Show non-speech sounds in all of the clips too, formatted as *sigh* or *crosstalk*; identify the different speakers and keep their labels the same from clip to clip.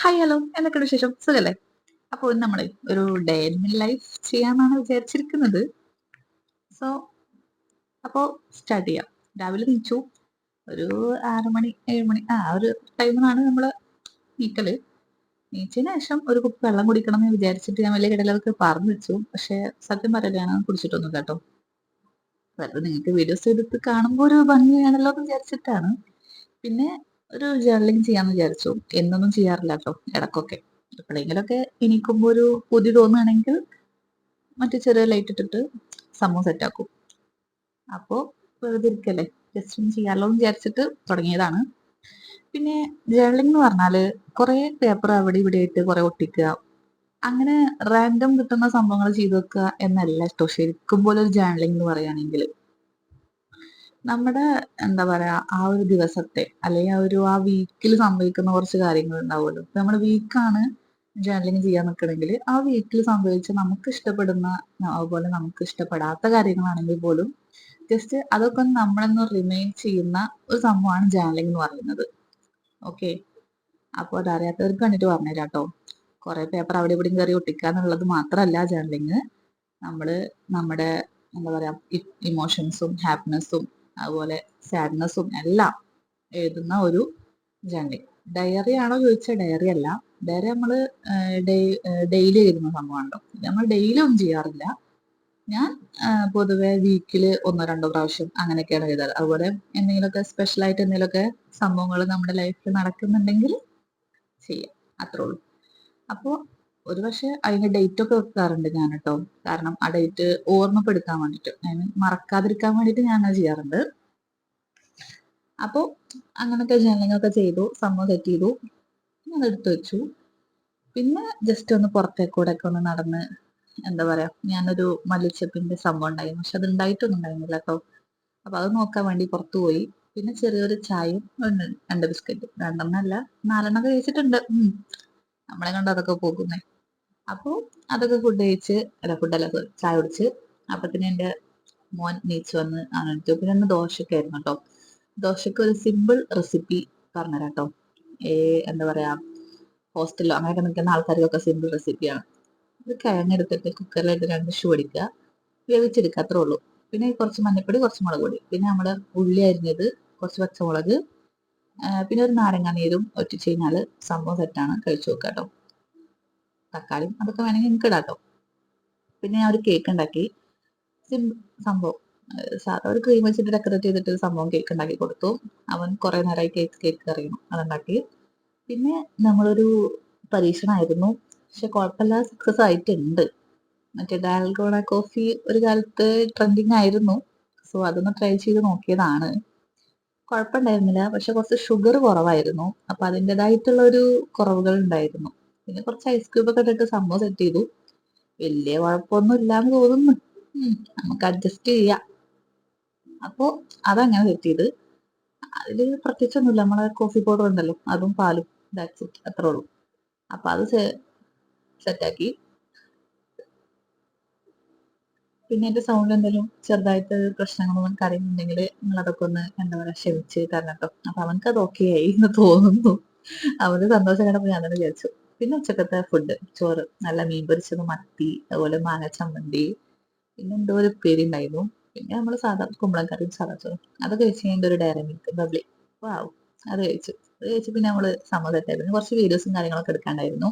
Speaker 1: Hi hello എന്തൊക്കെയാണ് വിശേഷം? സുഖല്ലേ? അപ്പോൾ നമ്മൾ ഒരു ഡേ ഇൻ ലൈഫ് ചെയ്യാന്നാണ് വിചാരിച്ചിരിക്കുന്നത്. സോ അപ്പോൾ സ്റ്റാർട്ട് ചെയ്യാം. രാവിലെ നീച്ചു. ഒരു ആറ് മണി ഏഴ് മണി ആ ഒരു ടൈമിലാണ് നമ്മൾ നീക്കൽ. നീച്ചതിന് ശേഷം ഒരു കുപ്പി വെള്ളം കുടിക്കണം എന്ന് വിചാരിച്ചിട്ട് ഞാൻ വലിയ കിടലൊക്കെ പറഞ്ഞു വെച്ചു. പക്ഷെ സത്യം പറയലാണ് കുടിച്ചിട്ടൊന്നും കേട്ടോ. വെറുതെ നിങ്ങൾക്ക് വീഡിയോസ് എടുത്ത് കാണുമ്പോൾ ഒരു ഭംഗിയാണല്ലോ എന്ന് വിചാരിച്ചിട്ടാണ്. പിന്നെ ഒരു ജേർണലിങ് ചെയ്യാന്ന് വിചാരിച്ചു. എന്നൊന്നും ചെയ്യാറില്ല കേട്ടോ ഇടക്കൊക്കെ. എപ്പോഴെങ്കിലൊക്കെ എണീക്കുമ്പോൾ ഒരു പുതിയ തോന്നുകയാണെങ്കിൽ മറ്റു ചെറിയ ലൈറ്റ് ഇട്ടിട്ട് സംഭവം സെറ്റാക്കും അപ്പോൾ വെറുതെ ഇരിക്കല്ലേ? ജസ്റ്റ് ഒന്ന് ചെയ്യാമല്ലോ എന്ന് വിചാരിച്ചിട്ട് തുടങ്ങിയതാണ്. പിന്നെ ജേർണലിംഗ് എന്ന് പറഞ്ഞാൽ കുറെ പേപ്പർ അവിടെ ഇവിടെ ആയിട്ട് കുറെ ഒട്ടിക്കുക. അങ്ങനെ റാൻഡം കിട്ടുന്ന സംഭവങ്ങൾ ചെയ്തു വെക്കുക എന്നല്ല കേട്ടോ. ശരിക്കും പോലെ ഒരു ജേർണലിംഗ് എന്ന് പറയുകയാണെങ്കിൽ. നമ്മുടെ എന്താ പറയാ ആ ഒരു ദിവസത്തെ അല്ലെങ്കിൽ ആ ഒരു ആ വീക്കിൽ സംഭവിക്കുന്ന കുറച്ച് കാര്യങ്ങൾ ഉണ്ടാവുമല്ലോ നമ്മൾ വീക്കാണ് ജേർണലിംഗ് ചെയ്യാൻ നിൽക്കണമെങ്കിൽ ആ വീക്കിൽ സംഭവിച്ച നമുക്ക് ഇഷ്ടപ്പെടുന്ന അതുപോലെ നമുക്ക് ഇഷ്ടപ്പെടാത്ത കാര്യങ്ങളാണെങ്കിൽ പോലും ജസ്റ്റ് അതൊക്കെ നമ്മളൊന്ന് റിമൈൻ ചെയ്യുന്ന ഒരു സംഭവമാണ് ജേർണലിംഗ് എന്ന് പറയുന്നത്. ഓക്കെ അപ്പോൾ അതറിയാത്തവർക്ക് വേണ്ടിയിട്ട് പറഞ്ഞുതരാം കേട്ടോ കുറെ പേപ്പർ അവിടെ ഇവിടെയും കയറി ഒട്ടിക്കുക എന്നുള്ളത് മാത്രമല്ല ജേർണലിംഗ് നമ്മൾ നമ്മുടെ എന്താ പറയാ ഇമോഷൻസും ഹാപ്പിനെസ്സും അതുപോലെ സാഡ്നെസ്സും എല്ലാം എഴുതുന്ന ഒരു ജേണി. ഡയറി ആണോ ചോദിച്ചാൽ ഡയറി അല്ല. ഡയറി നമ്മൾ ഡെയിലി എഴുതുന്ന സംഭവമാണല്ലോ. നമ്മൾ ഡെയിലി ഒന്നും ചെയ്യാറില്ല. ഞാൻ പൊതുവെ വീക്കിൽ ഒന്നോ രണ്ടോ പ്രാവശ്യം അങ്ങനെയൊക്കെയാണ് എഴുതാറ്. അതുപോലെ എന്തെങ്കിലുമൊക്കെ സ്പെഷ്യലായിട്ട് എന്തെങ്കിലുമൊക്കെ സംഭവങ്ങൾ നമ്മുടെ ലൈഫിൽ നടക്കുന്നുണ്ടെങ്കിൽ ചെയ്യാം. അത്രേ ഉള്ളൂ. അപ്പോൾ ഒരു പക്ഷേ അതിന്റെ ഡേറ്റ് ഒക്കെ വെക്കാറുണ്ട് ഞാൻ കേട്ടോ കാരണം ആ ഡേറ്റ് ഓർമ്മപ്പെടുത്താൻ വേണ്ടിയിട്ട് മറക്കാതിരിക്കാൻ വേണ്ടിട്ട് ഞാൻ ചെയ്യാറുണ്ട്. അപ്പോൾ അങ്ങനത്തെ ജേർണലിംഗ് ഒക്കെ ചെയ്തു സംഭവം സെറ്റ് ചെയ്തു. ഞാൻ വെച്ചു. പിന്നെ ജസ്റ്റ് ഒന്ന് പുറത്തേക്കൂടെ ഒക്കെ ഒന്ന് നടന്ന് എന്താ പറയാ ഞാനൊരു മല്ലിച്ചപ്പിന്റെ സംഭവം ഉണ്ടായിരുന്നു. പക്ഷെ അത് ഉണ്ടായിട്ടൊന്നും ഉണ്ടായിരുന്നില്ല കേട്ടോ. അപ്പൊ അത് നോക്കാൻ വേണ്ടി പുറത്തു പോയി. പിന്നെ ചെറിയൊരു ചായയും രണ്ട് ബിസ്ക്കറ്റ് രണ്ടെണ്ണല്ല നാലെണ്ണം കഴിച്ചിട്ടുണ്ട്. നമ്മളെ കണ്ട് അതൊക്കെ പോകുന്നേ. അപ്പോൾ അതൊക്കെ ഫുഡ് കഴിച്ച് അല്ല ഫുഡല്ല ചായ കുടിച്ച്. അപ്പത്തിന് എന്റെ മോൻ നീച്ച് വന്ന് അങ്ങനെ പിന്നെ ഒന്ന് ദോശയൊക്കെ ആയിരുന്നു കേട്ടോ. ദോശക്ക് ഒരു സിമ്പിൾ റെസിപ്പി പറഞ്ഞുതരാം കേട്ടോ. എന്താ പറയാ ഹോസ്റ്റലിലോ അങ്ങനെയൊക്കെ നിൽക്കുന്ന ആൾക്കാർക്കൊക്കെ സിമ്പിൾ റെസിപ്പിയാണ് ഇത് കിഴങ്ങെടുത്തിട്ട് കുക്കറിലിട്ട് രണ്ട് ഷൂ അടിക്കുക. വേവിച്ചെടുക്കുക അത്രേ ഉള്ളൂ. പിന്നെ കുറച്ച് മഞ്ഞപ്പൊടി കുറച്ച് മുളക് പൊടി. പിന്നെ നമ്മുടെ ഉള്ളി അരിഞ്ഞത് കുറച്ച് പച്ചമുളക് പിന്നെ ഒരു നാരങ്ങ നീരും ഒറ്റിച്ച് കഴിഞ്ഞാൽ സംഭവം സെറ്റാണ് കഴിച്ചു നോക്കുക കേട്ടോ. തക്കാളിയും അതൊക്കെ വേണമെങ്കിൽ നിങ്ങൾക്ക് ഇടാം കേട്ടോ പിന്നെ ഞാൻ ഒരു കേക്ക് ഉണ്ടാക്കി. സിമ്പിൾ സംഭവം സാധാ ഒരു ക്രീം വെച്ചിട്ട് ഡെക്കറേറ്റ് ചെയ്തിട്ട് സംഭവം കേക്ക് ഉണ്ടാക്കി കൊടുത്തു. അവൻ കുറെ നേരമായി കേക്ക് കേക്ക് അറിയണം അതുണ്ടാക്കി. പിന്നെ നമ്മളൊരു പരീക്ഷണമായിരുന്നു പക്ഷെ കുഴപ്പമില്ല സക്സസ് ആയിട്ടുണ്ട്. മറ്റേ ഡാൽഗോണ കോഫി ഒരു കാലത്ത് ട്രെൻഡിങ് ആയിരുന്നു. സോ അതൊന്ന് ട്രൈ ചെയ്ത് നോക്കിയതാണ്. കുഴപ്പമുണ്ടായിരുന്നില്ല പക്ഷെ കുറച്ച് ഷുഗർ കുറവായിരുന്നു. അപ്പൊ അതിന്റെതായിട്ടുള്ള ഒരു കുറവുകൾ ഉണ്ടായിരുന്നു. പിന്നെ കുറച്ച് ഐസ് ക്യൂബ് ഒക്കെ ഇട്ടിട്ട് സംഭവം സെറ്റ് ചെയ്തു. വലിയ കുഴപ്പമൊന്നും ഇല്ലാന്ന് തോന്നുന്നു നമുക്ക് അഡ്ജസ്റ്റ് ചെയ്യാം. അപ്പോ അതങ്ങനെ സെറ്റ് ചെയ്ത് അതിൽ പ്രത്യേകിച്ചൊന്നുമില്ല നമ്മളെ കോഫി പൗഡർ ഉണ്ടല്ലോ. അതും പാലും. ദാറ്റ്സ് ഇറ്റ് അത്രേ ഉള്ളൂ. അപ്പൊ അത് സെറ്റാക്കി. പിന്നെ എന്റെ സൗണ്ട് എന്തെങ്കിലും ചെറുതായിട്ട് പ്രശ്നങ്ങളൊന്നും നിങ്ങൾ അതൊക്കെ ഒന്ന് എന്താ പറയാ ക്ഷമിച്ച് തരണം കേട്ടോ അപ്പൊ അവനക്ക് അത് ഓക്കെ ആയി എന്ന് തോന്നുന്നു. അവന് സന്തോഷം കണ്ടപ്പോൾ ഞാൻ തന്നെ വിചാരിച്ചു. പിന്നെ ഉച്ചക്കത്തെ ഫുഡ് ചോറ്. നല്ല മീൻ പൊരിച്ചത് മത്തി അതുപോലെ മാങ്ങ ചമ്മന്തി. പിന്നെ എന്തോ ഒരു പേര് ഉണ്ടായിരുന്നു. പിന്നെ നമ്മൾ സാധാ കുമ്പളം കറി സാധാ ചോറും. അതൊക്കെ വെച്ച് കഴിഞ്ഞാൽ ഒരു ഡയറി മിൽക്ക് ബബ്ലി ആവും അത് കഴിച്ചു. അത് കഴിച്ച് പിന്നെ നമ്മൾ സമ്മതത്തായിരുന്നു കുറച്ച് വീഡിയോസും കാര്യങ്ങളൊക്കെ എടുക്കാണ്ടായിരുന്നു.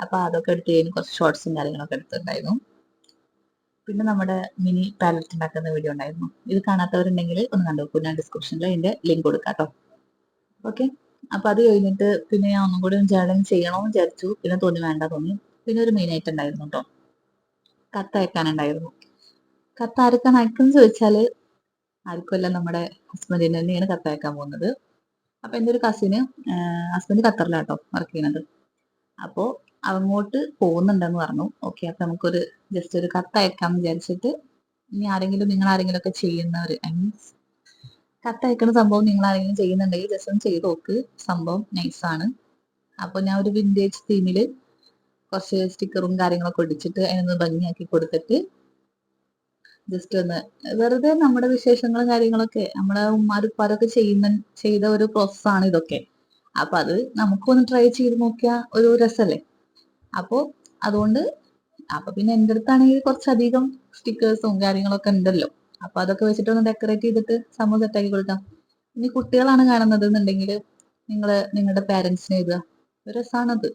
Speaker 1: അപ്പൊ അതൊക്കെ എടുത്ത് കഴിഞ്ഞ് കുറച്ച് ഷോർട്സും കാര്യങ്ങളൊക്കെ എടുത്തിട്ടുണ്ടായിരുന്നു. പിന്നെ നമ്മുടെ മിനി പാലറ്റ് ഉണ്ടാക്കുന്ന വീഡിയോ ഉണ്ടായിരുന്നു. ഇത് കാണാത്തവരുണ്ടെങ്കിൽ ഒന്ന് കണ്ടുപോകും ഞാൻ ഡിസ്ക്രിപ്ഷനിൽ അതിന്റെ ലിങ്ക് കൊടുക്കാം കേട്ടോ ഓക്കെ അപ്പൊ അത് കഴിഞ്ഞിട്ട് പിന്നെ ഞാൻ ഒന്നും കൂടി ചാലഞ്ച് ചെയ്യണമെന്ന് വിചാരിച്ചു. പിന്നെ തോന്നി വേണ്ട തോന്നി. പിന്നെ ഒരു മെയിൻ ആയിട്ട് ഉണ്ടായിരുന്നു കേട്ടോ കത്ത് അയക്കാനുണ്ടായിരുന്നു കത്ത് ആർക്കാണ് അയക്കെന്ന് ചോദിച്ചാൽ ആർക്കുമല്ല നമ്മുടെ ഹസ്ബൻഡിന് തന്നെയാണ് കത്ത് അയക്കാൻ പോകുന്നത്. അപ്പൊ എന്റെ ഒരു കസിന് ഹസ്ബൻഡ് ഖത്തറിലാട്ടോ വർക്ക് ചെയ്യുന്നത്. അപ്പോ അങ്ങോട്ട് പോകുന്നുണ്ടെന്ന് പറഞ്ഞു. ഓക്കെ അപ്പൊ നമുക്കൊരു ജസ്റ്റ് ഒരു കത്ത് അയക്കാം വിചാരിച്ചിട്ട് ഇനി ആരെങ്കിലും നിങ്ങൾ ആരെങ്കിലും ഒക്കെ ചെയ്യുന്നവർ ഐ മീൻസ് കത്തയക്കുന്ന സംഭവം നിങ്ങൾ ആരെങ്കിലും ചെയ്യുന്നുണ്ടെങ്കിൽ ജസ്റ്റ് ഒന്ന് ചെയ്ത് നോക്ക്. സംഭവം നൈസാണ് അപ്പോൾ ഞാൻ ഒരു വിന്റേജ് തീമിൽ കുറച്ച് സ്റ്റിക്കറും കാര്യങ്ങളൊക്കെ ഒടിച്ചിട്ട് അതിനൊന്ന് ഭംഗിയാക്കി കൊടുത്തിട്ട് ജസ്റ്റ് ഒന്ന് വെറുതെ നമ്മുടെ വിശേഷങ്ങളും കാര്യങ്ങളൊക്കെ നമ്മളെ ഉമ്മാരുപ്പാരൊക്കെ ചെയ്യുന്ന ചെയ്ത ഒരു പ്രോസസ്സാണ് ഇതൊക്കെ. അപ്പൊ അത് നമുക്കൊന്ന് ട്രൈ ചെയ്ത് നോക്കിയാൽ ഒരു രസല്ലേ? അപ്പോ അതുകൊണ്ട് അപ്പൊ പിന്നെ എന്റെ അടുത്താണെങ്കിൽ കുറച്ചധികം സ്റ്റിക്കേഴ്സും കാര്യങ്ങളൊക്കെ ഉണ്ടല്ലോ. അപ്പൊ അതൊക്കെ വെച്ചിട്ട് ഒന്ന് ഡെക്കറേറ്റ് ചെയ്തിട്ട് സംഭവം സെറ്റാക്കി കൊടുക്കാം. ഇനി കുട്ടികളാണ് കാണുന്നത് എന്നുണ്ടെങ്കിൽ നിങ്ങൾ നിങ്ങളുടെ പാരന്റ്സിനെ എഴുതുക. രസമാണത്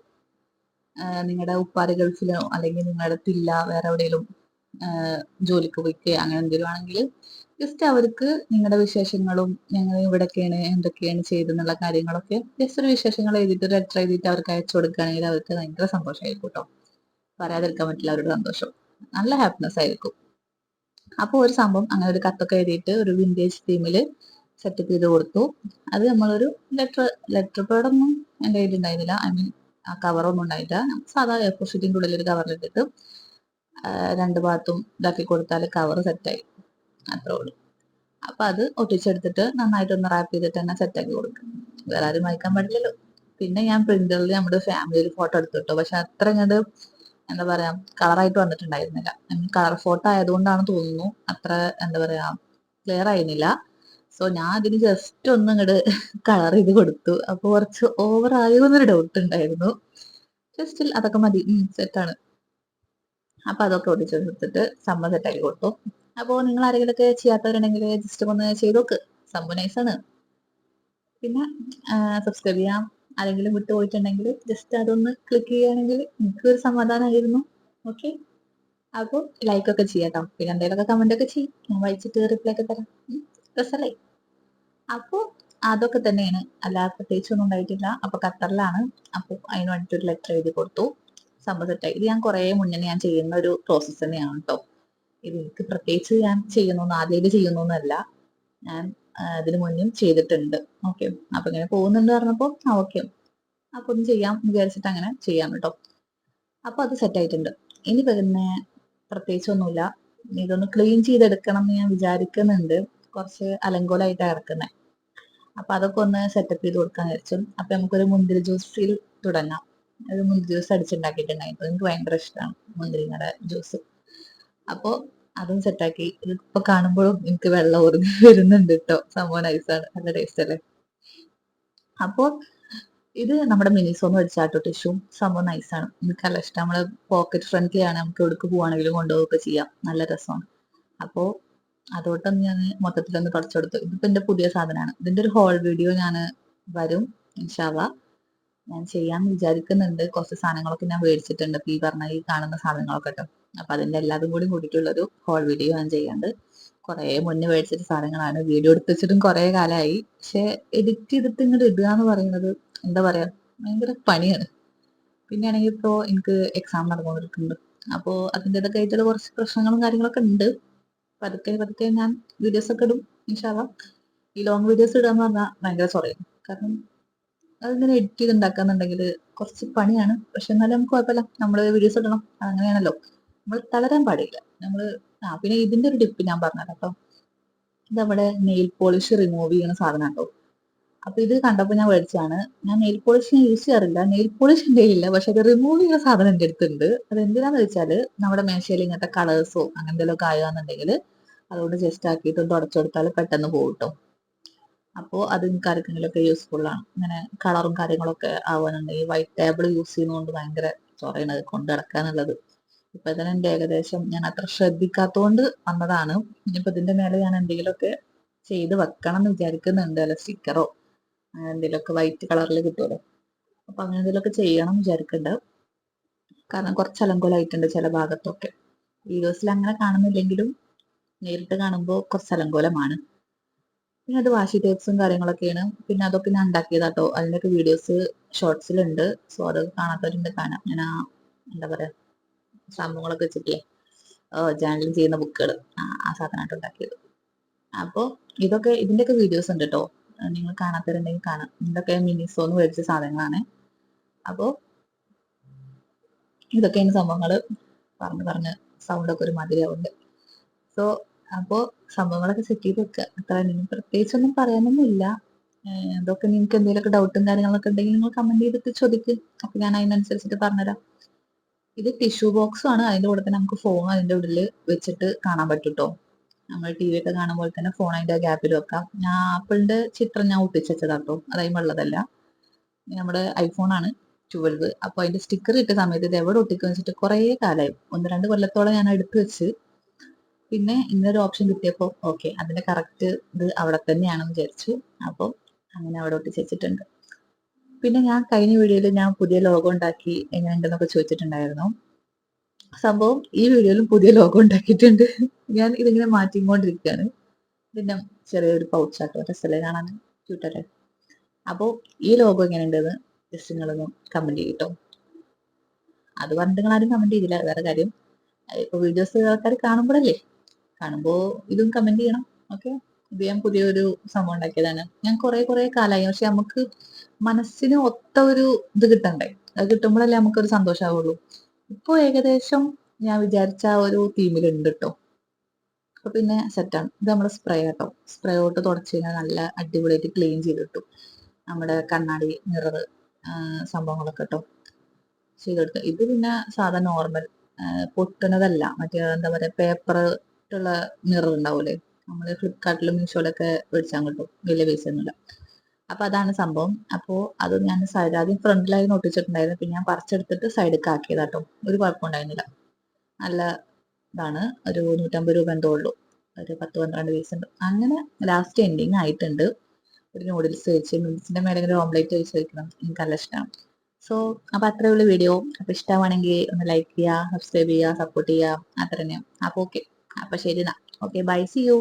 Speaker 1: നിങ്ങളുടെ ഉപ്പാര് ഗൾഫിലോ അല്ലെങ്കിൽ നിങ്ങളുടെ തില്ല വേറെ എവിടെയെങ്കിലും ജോലിക്ക് പോയിക്കുക അങ്ങനെ എന്തെങ്കിലും ആണെങ്കിൽ ജസ്റ്റ് അവർക്ക് നിങ്ങളുടെ വിശേഷങ്ങളും ഞങ്ങൾ ഇവിടെയൊക്കെയാണ് എന്തൊക്കെയാണ് ചെയ്തെന്നുള്ള കാര്യങ്ങളൊക്കെ ജസ്റ്റ് ഒരു വിശേഷങ്ങൾ എഴുതിയിട്ട് ഒരു ലെറ്റർ എഴുതിയിട്ട് അവർക്ക് അയച്ചു കൊടുക്കുകയാണെങ്കിൽ അവർക്ക് ഭയങ്കര സന്തോഷമായിരിക്കും കേട്ടോ പറയാതിരിക്കാൻ പറ്റില്ല അവരുടെ സന്തോഷം. നല്ല ഹാപ്പിനെസ് ആയിരിക്കും. അപ്പോൾ ഒരു സംഭവം അങ്ങനെ ഒരു കത്തൊക്കെ എഴുതിയിട്ട് ഒരു വിന്റേജ് തീമിൽ സെറ്റപ്പ് ചെയ്ത് കൊടുത്തു. അത് നമ്മളൊരു ലെറ്റർ ലെറ്റർ പേഡൊന്നും എന്റെ കയ്യിൽ ഉണ്ടായിരുന്നില്ല ഐ മീൻ ആ കവറൊന്നും ഉണ്ടായില്ല. സാധാ എയർപോർട്ട് ഉള്ളിൽ ഒരു കവറിലിട്ടിട്ട് രണ്ട് ഭാഗത്തും ഇതാക്കി കൊടുത്താൽ കവർ സെറ്റായി അത്രേ ഉള്ളൂ. അപ്പം അത് ഒട്ടിച്ചെടുത്തിട്ട് നന്നായിട്ട് ഒന്ന് റാപ്പ് ചെയ്തിട്ട് തന്നെ സെറ്റാക്കി കൊടുക്കും. വേറെ ആരും വായിക്കാൻ പാടില്ലല്ലോ. പിന്നെ ഞാൻ പ്രിന്ററിൽ നമ്മുടെ ഫാമിലിയിൽ ഫോട്ടോ എടുത്തിട്ടോ. പക്ഷെ അത്ര ഇങ്ങോട്ട് എന്താ പറയാ കളറായിട്ട് വന്നിട്ടുണ്ടായിരുന്നില്ല. കളർ ഫോട്ടോ ആയതുകൊണ്ടാണ് തോന്നുന്നു അത്ര എന്താ പറയാ ക്ലിയർ ആയിരുന്നില്ല. സോ ഞാൻ അതിന് ജസ്റ്റ് ഒന്ന് ഇങ്ങോട്ട് കളർ ചെയ്ത് കൊടുത്തു. അപ്പൊ കുറച്ച് ഓവർ ആയോ എന്നൊരു ഡൗട്ട് ഉണ്ടായിരുന്നു. ജസ്റ്റ് അതൊക്കെ മതി. സെറ്റാണ് അപ്പൊ അതൊക്കെ ഒടിച്ചെടുത്തിട്ട് സംഭവം സെറ്റാക്കി കൊടുത്തു. അപ്പോൾ നിങ്ങൾ ആരെങ്കിലും ഒക്കെ ചെയ്യാത്തവരുണ്ടെങ്കിൽ ജസ്റ്റ് ഒന്ന് ചെയ്ത് നോക്ക്. സംഭവം നൈസാണ് പിന്നെ സബ്സ്ക്രൈബ് ചെയ്യാം. ആരെങ്കിലും വിട്ടുപോയിട്ടുണ്ടെങ്കിൽ ജസ്റ്റ് അതൊന്ന് ക്ലിക്ക് ചെയ്യുകയാണെങ്കിൽ എനിക്കൊരു സമാധാനമായിരുന്നു. ഓക്കെ അപ്പോൾ ലൈക്ക് ഒക്കെ ചെയ്യാട്ടോ പിന്നെ എന്തെങ്കിലുമൊക്കെ കമന്റ് ഒക്കെ ചെയ്യും. ഞാൻ വായിച്ചിട്ട് റിപ്ലൈ ഒക്കെ തരാം. രസല്ലേ? അപ്പോൾ അതൊക്കെ തന്നെയാണ്. അല്ലാതെ പ്രത്യേകിച്ചൊന്നും ഉണ്ടായിട്ടില്ല. അപ്പോൾ ഖത്തറിലാണ്. അപ്പോൾ അതിന് വേണ്ടിയിട്ട് ഒരു ലെറ്റർ എഴുതി കൊടുത്തു. സംഭവം സെറ്റായി ഇത് ഞാൻ കുറേ മുന്നേ ഞാൻ ചെയ്യുന്ന ഒരു പ്രോസസ്സ് തന്നെയാണ് കേട്ടോ ഇത് എനിക്ക് പ്രത്യേകിച്ച് ഞാൻ ചെയ്യുന്നു ആദ്യമായിട്ട് ചെയ്യുന്നു ചെയ്യുന്നൊന്നല്ല. ഞാൻ ഇതിനു മുന്നും ചെയ്തിട്ടുണ്ട്. ഓക്കെ. അപ്പൊ ഇങ്ങനെ പോകുന്നുണ്ട് പറഞ്ഞപ്പോ ആ ഓക്കെ. അപ്പൊ ഒന്ന് ചെയ്യാം വിചാരിച്ചിട്ട് അങ്ങനെ ചെയ്യാം കേട്ടോ അപ്പൊ അത് സെറ്റ് ആയിട്ടുണ്ട്. ഇനി വരുന്ന പ്രത്യേകിച്ചൊന്നുമില്ല. ഇതൊന്ന് ക്ലീൻ ചെയ്തെടുക്കണം എന്ന് ഞാൻ വിചാരിക്കുന്നുണ്ട്. കുറച്ച് അലങ്കോലായിട്ട് ഇറക്കുന്നത് അപ്പൊ അതൊക്കെ ഒന്ന് സെറ്റപ്പ് ചെയ്ത് കൊടുക്കാൻ വിചാരിച്ചു. അപ്പൊ നമുക്കൊരു മുന്തിരി ജ്യൂസിൽ തുടങ്ങാം. ഒരു മുന്തിരി ജ്യൂസ് അടിച്ചുണ്ടാക്കിയിട്ടുണ്ടായിരുന്നു എനിക്ക് ഭയങ്കര ഇഷ്ടമാണ് മുന്തിരിങ്ങയുടെ ജ്യൂസ്. അപ്പോ അതും സെറ്റാക്കി ഇപ്പൊ കാണുമ്പോഴും എനിക്ക് വെള്ളം ഊർന്ന് *laughs* വരുന്നുണ്ട് കേട്ടോ സംഭവം നൈസാണ് നല്ല ടേസ്റ്റ് അല്ലേ? അപ്പോ ഇത് നമ്മുടെ മിനിസോന്ന് വെച്ചാട്ടോ ടിഷ്യൂ സംഭവം നൈസാണ് എനിക്ക് നല്ല ഇഷ്ടം. നമ്മൾ പോക്കറ്റ് ഫ്രണ്ട്ലി ആണ്. നമുക്ക് എവിടേക്ക് പോവാണെങ്കിലും കൊണ്ടുപോകൊക്കെ ചെയ്യാം. നല്ല രസമാണ്. അപ്പോ അതോട്ടൊന്ന് ഞാൻ മൊത്തത്തിലൊന്ന് തുടച്ചു കൊടുത്തു ഇതിപ്പോ എന്റെ പുതിയ സാധനമാണ്. ഇതിന്റെ ഒരു ഹോൾ വീഡിയോ ഞാൻ വരും ഇൻഷാവ ഞാൻ ചെയ്യാൻ വിചാരിക്കുന്നുണ്ട്. കുറച്ച് സാധനങ്ങളൊക്കെ ഞാൻ മേടിച്ചിട്ടുണ്ട്. ഈ പറഞ്ഞ ഈ കാണുന്ന സാധനങ്ങളൊക്കെ കേട്ടോ. അപ്പൊ അതിന്റെ എല്ലാതും കൂടി കൂടിയിട്ടുള്ളൊരു ഹോൾ വീഡിയോ ഞാൻ ചെയ്യാണ്ട് കുറെ മുന്നേ മേടിച്ചിട്ട് സാധനങ്ങളാണ് വീഡിയോ എടുത്ത് വെച്ചിട്ടും കുറെ കാലമായി പക്ഷെ എഡിറ്റ് ചെയ്തിട്ട് ഇങ്ങോട്ട് ഇടുക എന്ന് പറയുന്നത് എന്താ പറയാ? ഭയങ്കര പണിയാണ്. പിന്നെ ആണെങ്കിൽ ഇപ്പോ എനിക്ക് എക്സാം നടന്നുകൊണ്ടിരിക്കുന്നുണ്ട് അപ്പോൾ അതിന്റെതൊക്കെ ആയിട്ടുള്ള കുറച്ച് പ്രശ്നങ്ങളും കാര്യങ്ങളൊക്കെ ഉണ്ട്. പതുക്കെ പതുക്കെ ഞാൻ വീഡിയോസ് ഒക്കെ ഇടും ഇൻഷാല്ല ഈ ലോങ് വീഡിയോസ് ഇടാന്ന് പറഞ്ഞാൽ ഭയങ്കര സോറി കാരണം അതിങ്ങനെ എഡിറ്റ് ചെയ്ത് ഉണ്ടാക്കാന്നുണ്ടെങ്കിൽ കുറച്ച് പണിയാണ്. പക്ഷെ എന്നാലും നമുക്ക് കുഴപ്പമില്ല. നമ്മൾ വീഡിയോസ് ഇടണം. അങ്ങനെയാണല്ലോ നമ്മൾ തളരാൻ പാടില്ല. നമ്മൾ ആ പിന്നെ ഇതിന്റെ ഒരു ടിപ്പ് ഞാൻ പറഞ്ഞത് കേട്ടോ. ഇത് നമ്മുടെ നെയിൽ പോളിഷ് റിമൂവ് ചെയ്യുന്ന സാധനം കേട്ടോ അപ്പൊ ഇത് കണ്ടപ്പോൾ ഞാൻ മേടിച്ചാണ് ഞാൻ നെയിൽ പോളിഷ് ഞാൻ യൂസ് ചെയ്യാറില്ല. നെയിൽ പോളിഷ് എന്റെ ഇല്ല പക്ഷെ അത് റിമൂവ് ചെയ്യുന്ന സാധനം എന്റെ അടുത്തുണ്ട്. അത് എന്തിനാന്ന് വെച്ചാൽ നമ്മുടെ മേശയിൽ ഇങ്ങനത്തെ കളേഴ്സോ അങ്ങനെ എന്തെങ്കിലുമൊക്കെ ആകുകയാണെന്നുണ്ടെങ്കിൽ അതുകൊണ്ട് ജസ്റ്റ് ആക്കിയിട്ട് തുടച്ചു കൊടുത്താൽ പെട്ടെന്ന് പോകും കേട്ടോ അപ്പോൾ അത് നിങ്ങൾക്ക് ആർക്കെങ്കിലുമൊക്കെ യൂസ്ഫുൾ ആണ്. ഇങ്ങനെ കളറും കാര്യങ്ങളൊക്കെ ആവാനുണ്ടെങ്കിൽ വൈറ്റ് ടേബിൾ യൂസ് ചെയ്യുന്നതുകൊണ്ട് ഭയങ്കര ചൊറയണത് കൊണ്ട് നടക്കാന്നുള്ളത് ഇപ്പൊ ഇതിന് എന്റെ ഏകദേശം ഞാൻ അത്ര ശ്രദ്ധിക്കാത്തോണ്ട് വന്നതാണ്. ഇനിയിപ്പൊ ഇതിന്റെ മേലെ ഞാൻ എന്തെങ്കിലുമൊക്കെ ചെയ്ത് വെക്കണം എന്ന് വിചാരിക്കുന്നുണ്ട്. അല്ല സ്റ്റിക്കറോ അങ്ങനെ എന്തെങ്കിലുമൊക്കെ വൈറ്റ് കളറിൽ കിട്ടുമല്ലോ അപ്പൊ അങ്ങനെ എന്തെങ്കിലുമൊക്കെ ചെയ്യണം വിചാരിക്കുന്നുണ്ട്. കാരണം കുറച്ച് അലങ്കോലായിട്ടുണ്ട് ചില ഭാഗത്തൊക്കെ. വീഡിയോസിൽ അങ്ങനെ കാണുന്നില്ലെങ്കിലും നേരിട്ട് കാണുമ്പോൾ കുറച്ച് അലങ്കോലമാണ്. പിന്നെ അത് വാഷി ടേപ്സും കാര്യങ്ങളൊക്കെയാണ്. പിന്നെ അതൊക്കെ ഞാൻ ഉണ്ടാക്കിയതാട്ടോ. അതിന്റെയൊക്കെ വീഡിയോസ് ഷോർട്സിലുണ്ട് സോ അതൊക്കെ കാണാത്തവരുണ്ട് കാണാം. ഞാൻ ആ എന്താ പറയാ സംഭവങ്ങളൊക്കെ വെച്ചിട്ടില്ലേ ജേണലിൽ ചെയ്യുന്ന ബുക്കുകൾ ആ സാധനമായിട്ട് ഉണ്ടാക്കിയത്. അപ്പോൾ ഇതൊക്കെ ഇതിന്റെയൊക്കെ വീഡിയോസ് ഉണ്ട് കേട്ടോ നിങ്ങൾ കാണാത്തവരുണ്ടെങ്കിൽ കാണാം. ഇതൊക്കെ മിനിസോന്ന് മേടിച്ച സാധനങ്ങളാണ്. അപ്പോൾ ഇതൊക്കെയാണ് സംഭവങ്ങൾ പറഞ്ഞ് പറഞ്ഞ് സൗണ്ടൊക്കെ ഒരു മാതിരിയാവുണ്ട് സോ അപ്പോൾ സംഭവങ്ങളൊക്കെ സെറ്റ് ചെയ്ത് വെക്കുക അത്ര പ്രത്യേകിച്ചൊന്നും പറയാനൊന്നുമില്ല. അതൊക്കെ നിങ്ങൾക്ക് എന്തെങ്കിലുമൊക്കെ ഡൗട്ടും കാര്യങ്ങളൊക്കെ ഉണ്ടെങ്കിൽ നിങ്ങൾ കമന്റ് ചെയ്തിട്ട് ചോദിക്ക്. അപ്പൊ ഞാൻ അതിനനുസരിച്ചിട്ട് പറഞ്ഞുതരാം. ഇത് ടിഷ്യൂ ബോക്സും ആണ്. അതിന്റെ കൂടെ തന്നെ നമുക്ക് ഫോൺ അതിന്റെ ഉള്ളിൽ വെച്ചിട്ട് കാണാൻ പറ്റൂട്ടോ. നമ്മൾ ടി വി ഒക്കെ കാണുമ്പോൾ തന്നെ ഫോൺ അതിന്റെ ഗ്യാപ്പിൽ വെക്കാം. ഞാൻ ആപ്പിളിന്റെ ചിത്രം ഞാൻ ഒട്ടിച്ചതാട്ടോ അതായത് ഉള്ളതല്ല. നമ്മുടെ ഐഫോൺ ആണ്. ട്വൽവ് അപ്പൊ അതിന്റെ സ്റ്റിക്കർ ഇട്ട സമയത്ത് ഇത് എവിടെ ഒട്ടിക്കുക വെച്ചിട്ട് കുറേ കാലമായി ഒന്ന് രണ്ട് കൊല്ലത്തോളം ഞാൻ എടുത്തു വെച്ച് പിന്നെ ഇന്നൊരു ഓപ്ഷൻ കിട്ടിയപ്പോൾ ഓക്കെ അതിന്റെ കറക്റ്റ് ഇത് അവിടെ തന്നെയാണെന്ന് വിചാരിച്ചു. അപ്പോൾ അങ്ങനെ അവിടെ ഒട്ടിച്ചിട്ടുണ്ട് പിന്നെ ഞാൻ കഴിഞ്ഞ വീഡിയോയിൽ ഞാൻ പുതിയ ലോഗോ ഉണ്ടാക്കി എങ്ങനെയുണ്ടെന്നൊക്കെ ചോദിച്ചിട്ടുണ്ടായിരുന്നു. സംഭവം ഈ വീഡിയോയിലും പുതിയ ലോഗോ ഉണ്ടാക്കിയിട്ടുണ്ട്. ഞാൻ ഇതിങ്ങനെ മാറ്റിക്കൊണ്ടിരിക്കുകയാണ്. പിന്നെ ചെറിയൊരു പൗച്ചാട്ടോ രസല്ലേ കാണാൻ ക്യൂട്ടല്ലേ അപ്പോൾ ഈ ലോഗോ എങ്ങനെയുണ്ടെന്ന് ജസ്റ്റ് നിങ്ങളൊന്ന് കമന്റ് ചെയ്യട്ടോ. അത് പറഞ്ഞിട്ട് നിങ്ങൾ ആരും കമന്റ് ചെയ്തില്ല. വേറെ കാര്യം ഇപ്പൊ വീഡിയോസ് ആൾക്കാർ കാണുമ്പോഴല്ലേ കാണുമ്പോൾ ഇതും കമന്റ് ചെയ്യണം. ഓക്കെ ഞാൻ പുതിയൊരു സംഭവം ഉണ്ടാക്കിയതാണ്. ഞാൻ കുറെ കുറെ കാലമായി പക്ഷെ നമുക്ക് മനസ്സിന് ഒത്ത ഒരു ഇത് കിട്ടണ്ടേ? അത് കിട്ടുമ്പോഴല്ലേ നമുക്കൊരു സന്തോഷമാവുള്ളൂ ഇപ്പൊ ഏകദേശം ഞാൻ വിചാരിച്ച ഒരു തീമിലുണ്ട് കേട്ടോ അപ്പൊ പിന്നെ സെറ്റാണ് ഇത് നമ്മുടെ സ്പ്രേ കേട്ടോ സ്പ്രേ ഔട്ട് തുടച്ച് കഴിഞ്ഞാൽ നല്ല അടിപൊളിയായിട്ട് ക്ലീൻ ചെയ്ത് കിട്ടും. നമ്മുടെ കണ്ണാടി മിറർ സംഭവങ്ങളൊക്കെ കേട്ടോ ചെയ്തെടുക്കുക ഇത് പിന്നെ സാധാ നോർമൽ പൊട്ടുന്നതല്ല. മറ്റേ എന്താ പറയാ പേപ്പർ ഉള്ള മിറർ ഉണ്ടാവൂലേ? നമ്മൾ ഫ്ലിപ്കാർട്ടിലും മീഷോയിലൊക്കെ മേടിച്ചാൽ കിട്ടും വലിയ പൈസയൊന്നുമില്ല അപ്പൊ അതാണ് സംഭവം. അപ്പോൾ അത് ഞാൻ സൈഡ് ആദ്യം ഫ്രണ്ടിലായി ഒട്ടിച്ചിട്ടുണ്ടായിരുന്നു പിന്നെ ഞാൻ പറിച്ചെടുത്തിട്ട് സൈഡിലേക്ക് ആക്കിയതാട്ടോ ഒരു കുഴപ്പമുണ്ടായിരുന്നില്ല. നല്ല ഇതാണ്. ഒരു നൂറ്റമ്പത് രൂപ എന്തോ ഉള്ളൂ. ഒരു പത്ത് പന്ത്രണ്ട് പീസ് ഉണ്ട് അങ്ങനെ ലാസ്റ്റ് എൻഡിങ് ആയിട്ടുണ്ട്. ഒരു നൂഡിൽസ് വെച്ച് നൂഡിൽസിന്റെ മേലെ ഒരു ഓംലേറ്റ് വെച്ച് വെക്കണം എനിക്ക് നല്ല ഇഷ്ടമാണ് സോ അപ്പൊ അത്രയുള്ള വീഡിയോ അപ്പൊ ഇഷ്ടമാണെങ്കിൽ ഒന്ന് ലൈക്ക് ചെയ്യുക സബ്സ്ക്രൈബ് ചെയ്യുക സപ്പോർട്ട് ചെയ്യുക. അത്ര തന്നെയാണ് അപ്പൊ ഓക്കെ അപ്പൊ ശരി എന്നാ. Okay bye C U